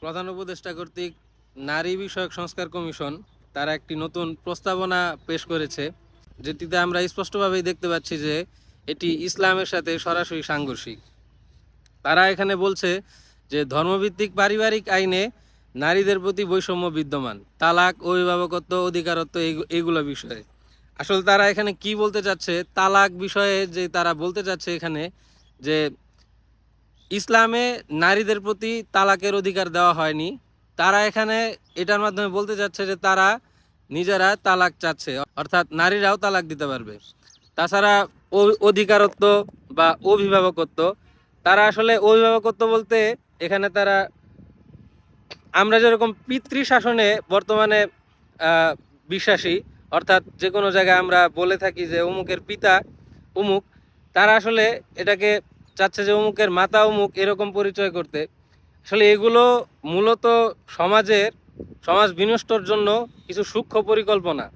প্রধান উপদেষ্টা কর্তৃক নারী বিষয়ক সংস্কার কমিশন তারা একটি নতুন প্রস্তাবনা পেশ করেছে, যেটিতে আমরা স্পষ্টভাবেই দেখতে পাচ্ছি যে এটি ইসলামের সাথে সরাসরি সাংঘর্ষিক। তারা এখানে বলছে যে ধর্মভিত্তিক পারিবারিক আইনে নারীদের প্রতি বৈষম্য বিদ্যমান, তালাক, অভিভাবকত্ব, অধিকারত্ব এইগু- এইগুলো বিষয়ে। আসলে তারা এখানে কি বলতে চাচ্ছে, তালাক বিষয়ে যে তারা বলতে চাচ্ছে এখানে যে ইসলামে নারীদের প্রতি তালাকের অধিকার দেওয়া হয়নি। তারা এখানে এটার মাধ্যমে বলতে চাচ্ছে যে তারা নিজেরা তালাক চাচ্ছে, অর্থাৎ নারীরাও তালাক দিতে পারবে। তাছাড়া অধিকারত্ব বা অভিভাবকত্ব, তারা আসলে অভিভাবকত্ব বলতে এখানে তারা, আমরা যেরকম পিতৃ শাসনে বর্তমানে বিশ্বাসী, অর্থাৎ যে কোনো জায়গায় আমরা বলে থাকি যে অমুকের পিতা, অমুক, তারা আসলে এটাকে চাচ্ছে যে অমুকের মাতা অমুক, এরকম পরিচয় করতে। আসলে এগুলো মূলত সমাজের, সমাজ বিনষ্টর জন্য কিছু সূক্ষ্ম পরিকল্পনা।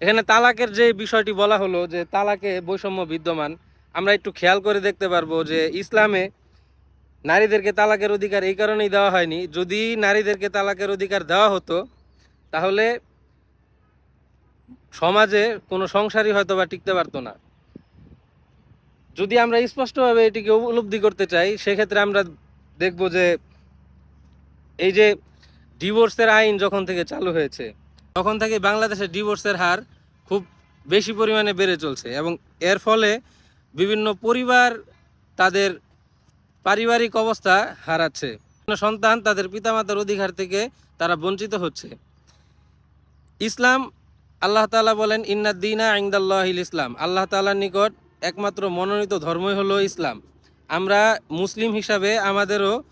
এখানে তালাকের যে বিষয়টি বলা হলো যে তালাকে বৈষম্য বিদ্যমান, আমরা একটু খেয়াল করে দেখতে পারব যে ইসলামে নারীদেরকে তালাকের অধিকার এই কারণেই দেওয়া হয়নি। যদি নারীদেরকে তালাকের অধিকার দেওয়া হতো, তাহলে সমাজে কোনো সংসারই হয়তো বা টিকতে পারতো না। যদি আমরা স্পষ্টভাবে এটিকে উপলব্ধি করতে চাই, সেক্ষেত্রে আমরা দেখব যে এই যে ডিভোর্সের আইন যখন থেকে চালু হয়েছে, তখন থেকে বাংলাদেশে ডিভোর্সের হার খুব বেশি পরিমাণে বেড়ে চলছে এবং এর ফলে বিভিন্ন পরিবার তাদের পারিবারিক অবস্থা হারাচ্ছে। সন্তান তাদের পিতামাতার অধিকার থেকে তারা বঞ্চিত হচ্ছে। ইসলাম, আল্লাহ তাআলা বলেন ইন্নাদ্দিনা আইন্দাল্লাহিল ইসলাম। আল্লাহ তাআলার নিকট একমাত্র মনোনীত ধর্মই হলো ইসলাম। আমরা মুসলিম হিসাবে আমাদেরও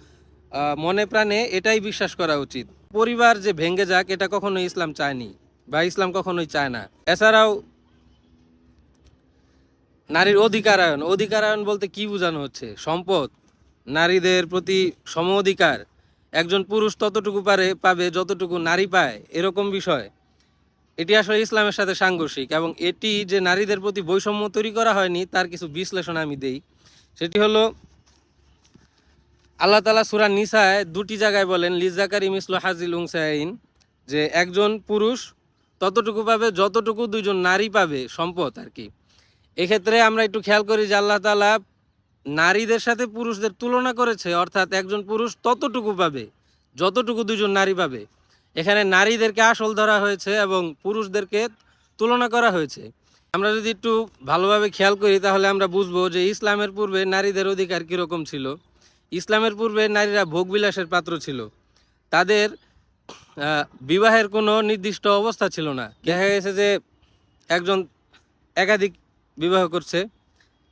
মনে প্রাণে এটাই বিশ্বাস করা উচিত। পরিবার যে ভেঙে যাক, এটা কখনো ইসলাম চায়নি বা ইসলাম কখনোই চায় না। এছাড়াও নারীর অধিকারায়ন অধিকারায়ন বলতে কি বোঝানো হচ্ছে? সম্পদ। নারীদের প্রতি সম অধিকার। একজন পুরুষ ততটুকু পারে, পাবে যতটুকু নারী পায়, এরকম বিষয়। এটি আসলে ইসলামের সাথে সাংঘর্ষিক এবং এটি যে নারীদের প্রতি বৈষম্য তৈরি করা হয়নি, তার কিছু বিশ্লেষণ আমি দেই। সেটি হলো, আল্লাহ তালা সুরা নিসায় দুটি জায়গায় বলেন লিজাকারি মিসলো হাজিল উংসাইন যে একজন পুরুষ ততটুকু পাবে, যতটুকু দুইজন নারী পাবে সম্পদ আর কি। এক্ষেত্রে আমরা একটু খেয়াল করি যে আল্লাহ তালা নারীদের সাথে পুরুষদের তুলনা করেছে, অর্থাৎ একজন পুরুষ ততটুকু পাবে, যতটুকু দুজন নারী পাবে। এখানে নারীদেরকে আসল ধরা হয়েছে এবং পুরুষদেরকে তুলনা করা হয়েছে। আমরা যদি একটু ভালোভাবে খেয়াল করি, তাহলে আমরা বুঝব যে ইসলামের পূর্বে নারীদের অধিকার কীরকম ছিল। ইসলামের পূর্বে নারীরা ভোগবিলাসের পাত্র ছিল। তাদের বিবাহের কোনো নির্দিষ্ট অবস্থা ছিল না। দেখা গেছে যে একজন একাধিক বিবাহ করছে।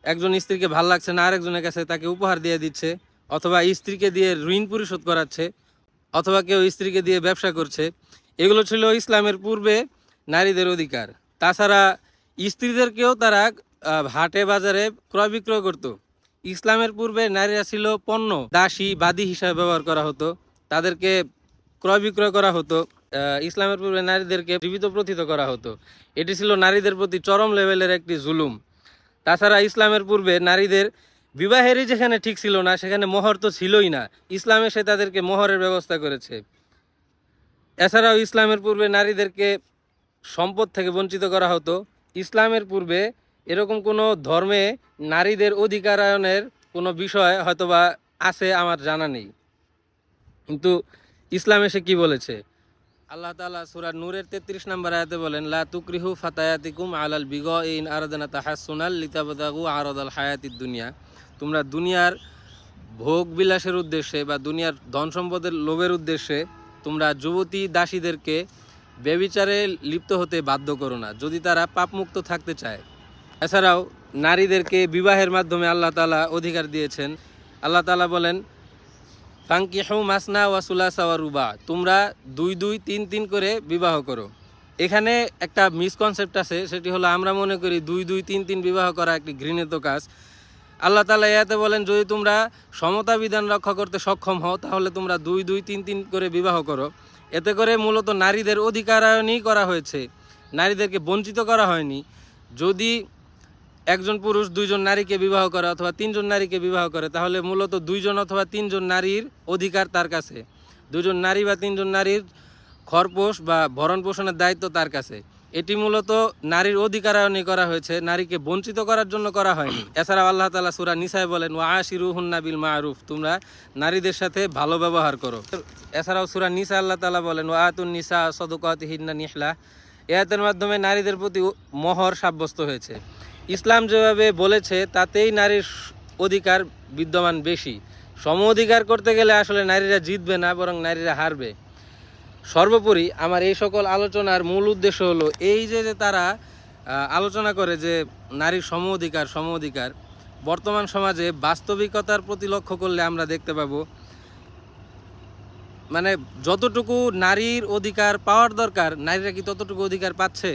একজন স্ত্রীকে ভালো লাগছে না, আরেকজনের কাছে তাকে উপহার দিয়ে দিচ্ছে, অথবা স্ত্রীকে দিয়ে ঋণ পরিশোধ করাচ্ছে। অথবা কেউ স্ত্রীকে দিয়ে ব্যবসা করছে, এগুলো ছিল ইসলামের পূর্বে নারীদের অধিকার। তাছাড়া স্ত্রীদেরকেও তারা হাটে বাজারে ক্রয় বিক্রয় করতো। ইসলামের পূর্বে নারীরা ছিল পণ্য, দাসী, বাদী হিসাবে ব্যবহার করা হতো। তাদেরকে ক্রয় বিক্রয় করা হতো। ইসলামের পূর্বে নারীদেরকে জীবিত প্রথিত করা হতো। এটি ছিল নারীদের প্রতি চরম লেভেলের একটি জুলুম। তাছাড়া ইসলামের পূর্বে নারীদের বিবাহেরই যেখানে ঠিক ছিল না, সেখানে মোহর তো ছিলই না। ইসলামে সে তাদেরকে মোহরের ব্যবস্থা করেছে। এছাড়াও ইসলামের পূর্বে নারীদেরকে সম্পদ থেকে বঞ্চিত করা হতো। ইসলামের পূর্বে এরকম কোনো ধর্মে নারীদের অধিকারায়নের কোনো বিষয় হয়তোবা আছে আমার জানা নেই। কিন্তু ইসলামে সে কি বলেছে? আল্লাহ তাআলা সূরা নূরের 33 নম্বর আয়াতে বলেন, লা তুকরিহু ফাতায়াতিকুম আলাল বিগা ইন আরাদানা তাহাসসুনাল লিতাবতাগু আরাদাল হায়াতিদ দুনিয়া। তোমরা দুনিয়ার ভোগ বিলাসের উদ্দেশ্যে বা দুনিয়ার ধন সম্পদের লোভের উদ্দেশ্যে তোমরা যুবতী দাসীদেরকে ব্যবিচারে লিপ্ত হতে বাধ্য করো না, যদি তারা পাপমুক্ত থাকতে চায়। এছাড়াও নারীদেরকে বিবাহের মাধ্যমে আল্লাহ তাআলা অধিকার দিয়েছেন। আল্লাহ তাআলা বলেন ফাঙ্কিহু মাসনা ওয়া সুলাসা ওয়া রুবা তোমরা দুই দুই তিন তিন করে বিবাহ করো। এখানে একটা মিসকনসেপ্ট আছে, সেটি হলো আমরা মনে করি দুই দুই তিন তিন বিবাহ করা একটি ঘৃণিত কাজ। আল্লাহ তালা ইয়াতে বলেন, যদি তোমরা সমতা বিধান রক্ষা করতে সক্ষম হও, তাহলে তোমরা দুই দুই, তিন তিন করে বিবাহ করো। এতে করে মূলত নারীদের অধিকারায়নই করা হয়েছে। নারীদেরকে বঞ্চিত করা হয়নি। যদি একজন পুরুষ দুইজন নারীকে বিবাহ করে অথবা তিনজন নারীকে বিবাহ করে, তাহলে মূলত দুইজন অথবা তিনজন নারীর অধিকার তার কাছে। দুজন নারী বা তিনজন নারীর খরপোষ বা ভরণ পোষণের দায়িত্ব তার কাছে। এটি মূলত নারীর অধিকারায়নই করা হয়েছে, নারীকে বঞ্চিত করার জন্য করা হয়নি। এছাড়াও আল্লাহ তালা সুরা নিসায় বলেন ওয়া আশিরু হুন্নাবিল মারুফ তোমরা নারীদের সাথে ভালো ব্যবহার করো। এছাড়াও সুরা নিসা আল্লাহ তালা বলেন ওয়া আতুন নিসা সদকাত হিন্না নিহলা এয়াতের মাধ্যমে নারীদের প্রতি মহর সাব্যস্ত হয়েছে। ইসলাম যেভাবে বলেছে, তাতেই নারীর অধিকার বিদ্যমান বেশি। সম অধিকার করতে গেলে আসলে নারীরা জিতবে না, বরং নারীরা হারবে। সর্বোপরি আমার এই সকল আলোচনার মূল উদ্দেশ্য হলো এই যে যে তারা আলোচনা করে যে নারীর সম অধিকার সম অধিকার, বর্তমান সমাজে বাস্তবিকতার প্রতি লক্ষ্য করলে আমরা দেখতে পাবো মানে যতটুকু নারীর অধিকার পাওয়ার দরকার, নারীরা কি ততটুকু অধিকার পাচ্ছে?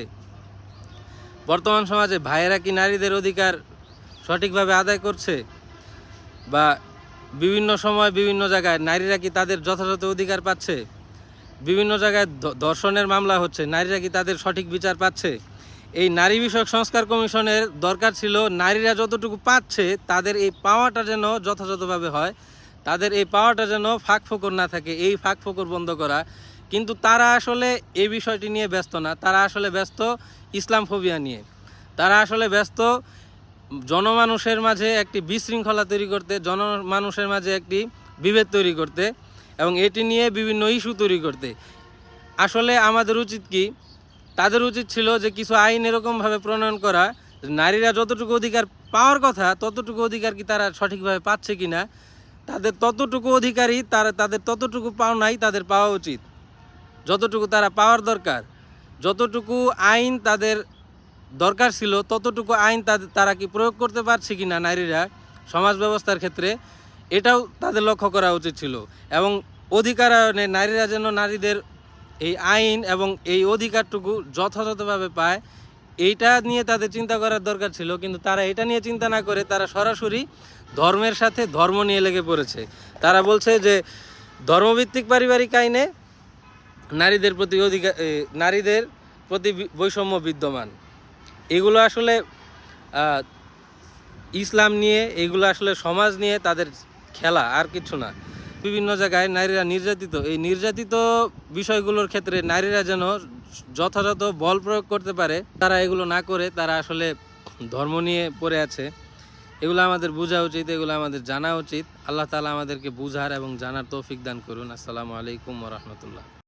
বর্তমান সমাজে ভাইয়েরা কি নারীদের অধিকার সঠিকভাবে আদায় করছে? বা বিভিন্ন সময় বিভিন্ন জায়গায় নারীরা কি তাদের যথাযথ অধিকার পাচ্ছে? বিভিন্ন জায়গায় ধর্ষণের মামলা হচ্ছে। নারীরা কি তাদের সঠিক বিচার পাচ্ছে? এই নারী বিষয়ক সংস্কার কমিশনের দরকার ছিল, নারীরা যতটুকু পাচ্ছে, তাদের এই পাওয়াটা যেন যথাযথভাবে হয়, তাদের এই পাওয়াটা যেন ফাঁক ফোকর না থাকে, এই ফাঁক ফোকর বন্ধ করা। কিন্তু তারা আসলে এই বিষয়টি নিয়ে ব্যস্ত না, তারা আসলে ব্যস্ত ইসলাম ফোবিয়া নিয়ে। তারা আসলে ব্যস্ত জনমানুষের মাঝে একটি বিশৃঙ্খলা তৈরি করতে, জনমানুষের মাঝে একটি বিভেদ তৈরি করতে। এবং এটি নিয়ে বিভিন্ন ইস্যু তৈরি করতে। আসলে আমাদের উচিত কি, তাদের উচিত ছিল যে কিছু আইন এরকমভাবে প্রণয়ন করা নারীরা যতটুকু অধিকার পাওয়ার কথা, ততটুকু অধিকার কি তারা সঠিকভাবে পাচ্ছে কি না তাদের ততটুকু অধিকারই তারা, তাদের ততটুকু পাওনাই তাদের পাওয়া উচিত। যতটুকু তারা পাওয়ার দরকার, যতটুকু আইন তাদের দরকার ছিল, ততটুকু আইন তাদের, তারা কি প্রয়োগ করতে পারছে কি না নারীরা সমাজ ব্যবস্থার ক্ষেত্রে এটাও তাদের লক্ষ্য করা উচিত ছিল। এবং অধিকারায়নে নারীরা যেন নারীদের এই আইন এবং এই অধিকারটুকু যথাযথভাবে পায়, এইটা নিয়ে তাদের চিন্তা করার দরকার ছিল। কিন্তু তারা এটা নিয়ে চিন্তা না করে তারা সরাসরি ধর্মের সাথে ধর্ম নিয়ে লেগে পড়েছে। তারা বলছে যে, ধর্মভিত্তিক পারিবারিক আইনে নারীদের প্রতি অধিকার নারীদের প্রতি বৈষম্য বিদ্যমান। এগুলো আসলে ইসলাম নিয়ে, এগুলো আসলে সমাজ নিয়ে তাদের খেলা, আর কিছু না। বিভিন্ন জায়গায় নারীরা নির্যাতিত। এই নির্যাতিত বিষয়গুলোর ক্ষেত্রে নারীরা যেন যথাযথ বল প্রয়োগ করতে পারে, তারা এগুলো না করে, তারা আসলে ধর্ম নিয়ে পড়ে আছে। এগুলো আমাদের বোঝা উচিত, এগুলো আমাদের জানা উচিত। আল্লাহ তালা আমাদেরকে বুঝার এবং জানার তৌফিক দান করুন। আসসালামু আলাইকুম রহমতুল্লাহ।